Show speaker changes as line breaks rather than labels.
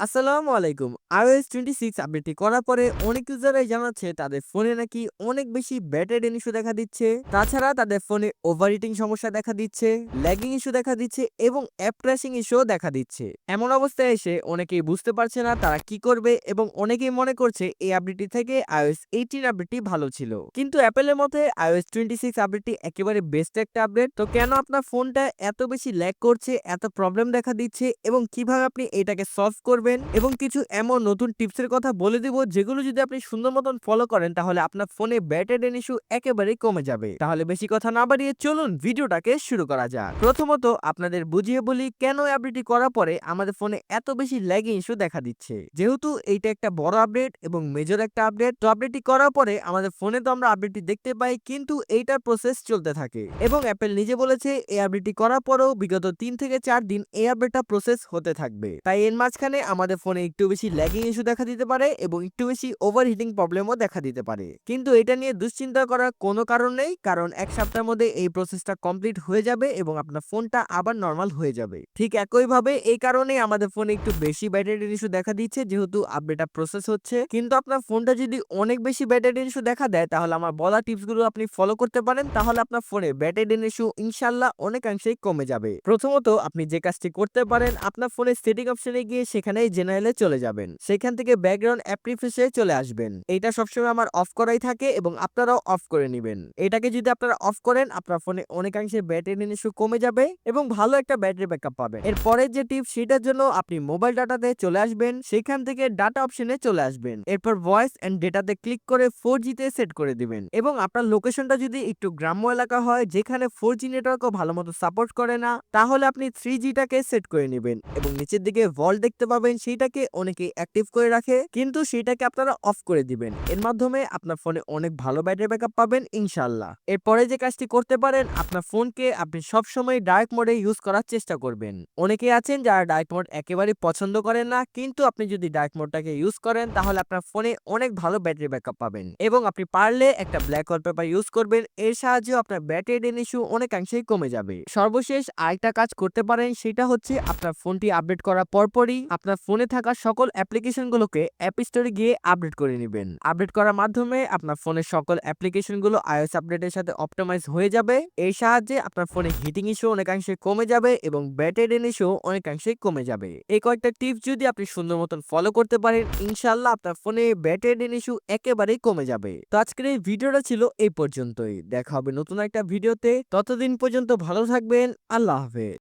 আসসালামু আলাইকুম। IOS twenty six আপডেটটি করার পরে অনেক ইউজারাই জানাচ্ছে তাদের ফোনে নাকি অনেক বেশি ব্যাটারি ইস্যু দেখা দিচ্ছে। তাছাড়া তাদের ফোনে ওভারহিটিং সমস্যা দেখা দিচ্ছে ল্যাগিং ইস্যু দেখা দিচ্ছে এবং অ্যাপ ক্র্যাশিং ইস্যুও দেখা দিচ্ছে। এমন অবস্থায় এসে অনেকেই বুঝতে পারছে না তারা কি করবে এবং অনেকেই মনে করছে এই আপডেটটি থেকে iOS 18 আপডেটটি ভালো ছিল। কিন্তু অ্যাপেলের মতে আইওএস টোয়েন্টি সিক্স আপডেটটি একেবারে বেস্ট একটা আপডেট তো কেন আপনার ফোনটা এত বেশি ল্যাগ করছে, এত প্রবলেম দেখা দিচ্ছে এবং কীভাবে আপনি এটাকে সলভ করবেন? এবং কিছু এমন নতুন টিপসের কথা বলে দিব, যেগুলো যদি আপনি সুন্দর মতন ফলো করেন, তাহলে আপনার ফোনে ব্যাটারি ইস্যু একেবারেই কমে যাবে। তাহলে বেশি কথা না বাড়িয়ে চলুন ভিডিওটাকে শুরু করা যাক। প্রথমত, আপনাদের বুঝিয়ে বলি কেন আপডেটটি করার পরে আমাদের ফোনে এত বেশি ল্যাগিং ইস্যু দেখা দিচ্ছে। যেহেতু এইটা একটা বড় আপডেট এবং মেজর একটা আপডেট তো আপডেটটি করার পরে আমাদের ফোনে তো আমরা আপডেটটি দেখতে পাই, কিন্তু এইটার প্রসেস চলতে থাকে। এবং অ্যাপেল নিজে বলেছে, এই আপডেটটি করার পরেও বিগত তিন থেকে চার দিন এই আপডেটটা প্রসেস হতে থাকবে। তাই এর মাঝখানে আমাদের ফোনে একটু বেশি ল্যাগিং ইস্যু দেখা দিতে পারে এবং একটু বেশি ওভারহিটিং প্রবলেমও দেখা দিতে পারে। কিন্তু এটা নিয়ে দুশ্চিন্তা করার কোনো কারণ নেই, কারণ এক সপ্তাহের মধ্যে এই প্রসেসটা কমপ্লিট হয়ে যাবে এবং আপনার ফোনটা আবার নর্মাল হয়ে যাবে। ঠিক একইভাবে এই কারণেই আমাদের ফোনে একটু বেশি ব্যাটারি ইস্যু দেখা দিচ্ছে, যেহেতু আপডেটটা প্রসেস হচ্ছে। কিন্তু আপনার ফোনটা যদি অনেক বেশি ব্যাটারি ইস্যু দেখা দেয়, তাহলে আমার বলা টিপসগুলো আপনি ফলো করতে পারেন, তাহলে আপনার ফোনে ব্যাটারি ইস্যু ইনশাল্লাহ অনেকাংশেই কমে যাবে। প্রথমত আপনি যে কাজটি করতে পারেন, আপনার ফোনের সেটিং অপশনে গিয়ে সেখানেই জেনারেলে চলে যাবেন। সেখান থেকে ব্যাকগ্রাউন্ড অ্যাপ রিফ্রেশে চলে আসবেন। এটা সবসময় আমার অফ করাই থাকে এবং আপনারাও অফ করে নেবেন। এটাকে যদি আপনারা অফ করেন, আপনার ফোনে অনেকাংশে ব্যাটারি ইস্যু কমে যাবে এবং ভালো একটা ব্যাটারি ব্যাকআপ পাবেন। এরপরের যে টিপস সেটার জন্য আপনি মোবাইল ডাটাতে চলে আসবেন। সেখান থেকে ডাটা অপশনে চলে আসবেন। এরপর ভয়েস অ্যান্ড ডেটাতে ক্লিক করে ফোর জিতে সেট করে দিবেন এবং আপনার লোকেশনটা যদি একটু গ্রাম্য এলাকা হয়, যেখানে ফোর জি নেটওয়ার্কও ভালো মতো সাপোর্ট করে না, তাহলে আপনি থ্রি জিটাকে সেট করে নেবেন এবং নিচের দিকে ভল দেখতে পাবেন সেইটাকে অনেকে অ্যাক্টিভ করে রাখে। কিন্তু সেটাকে আপনারা অফ করে দিবেন। এর মাধ্যমে আপনার ফোনে অনেক ভালো ব্যাটারি ব্যাকআপ পাবেন, ইনশাল্লাহ। এরপরে যে কাজটি করতে পারেন, আপনার ফোনকে আপনি সবসময় ডার্ক মোডে ইউজ করার চেষ্টা করবেন। অনেকেই আছেন যারা ডার্ক মোড একেবারে পছন্দ করেন না, কিন্তু আপনি যদি ডার্ক মোডটাকে ইউজ করেন, তাহলে আপনার ফোনে অনেক ভালো ব্যাটারি ব্যাকআপ পাবেন। এবং আপনি পারলে একটা ব্ল্যাক ওয়াল পেপার ইউজ করবেন, এর সাহায্যে আপনার ব্যাটারি ড্রেন ইস্যু অনেকাংশেই কমে যাবে। সর্বশেষ আরেকটা কাজ করতে পারেন, সেটা হচ্ছে আপনার ফোনটি আপডেট করার পরপরই আপনার ফোনে থাকা সকল অ্যাপ্লিকেশনগুলোকে অ্যাপ স্টোরে গিয়ে আপডেট করে নেবেন। আপডেট করার মাধ্যমে আপনার ফোনের সকল অ্যাপ্লিকেশনগুলো iOS আপডেটের সাথে অপটিমাইজ হয়ে যাবে। এর সাহায্যে আপনার ফোনে হিটিং ইস্যু অনেকাংশে কমে যাবে এবং ব্যাটারি ইস্যু অনেকাংশে কমে যাবে। এই কয়েকটা টিপস যদি আপনি সুন্দর মতন ফলো করতে পারেন ইনশাল্লাহ আপনার ফোনে ব্যাটারি ইস্যু একেবারেই কমে যাবে। তো আজকের এই ভিডিওটা ছিল এই পর্যন্তই। দেখা হবে নতুন একটা ভিডিওতে। ততদিন পর্যন্ত ভালো থাকবেন। আল্লাহ হাফেজ।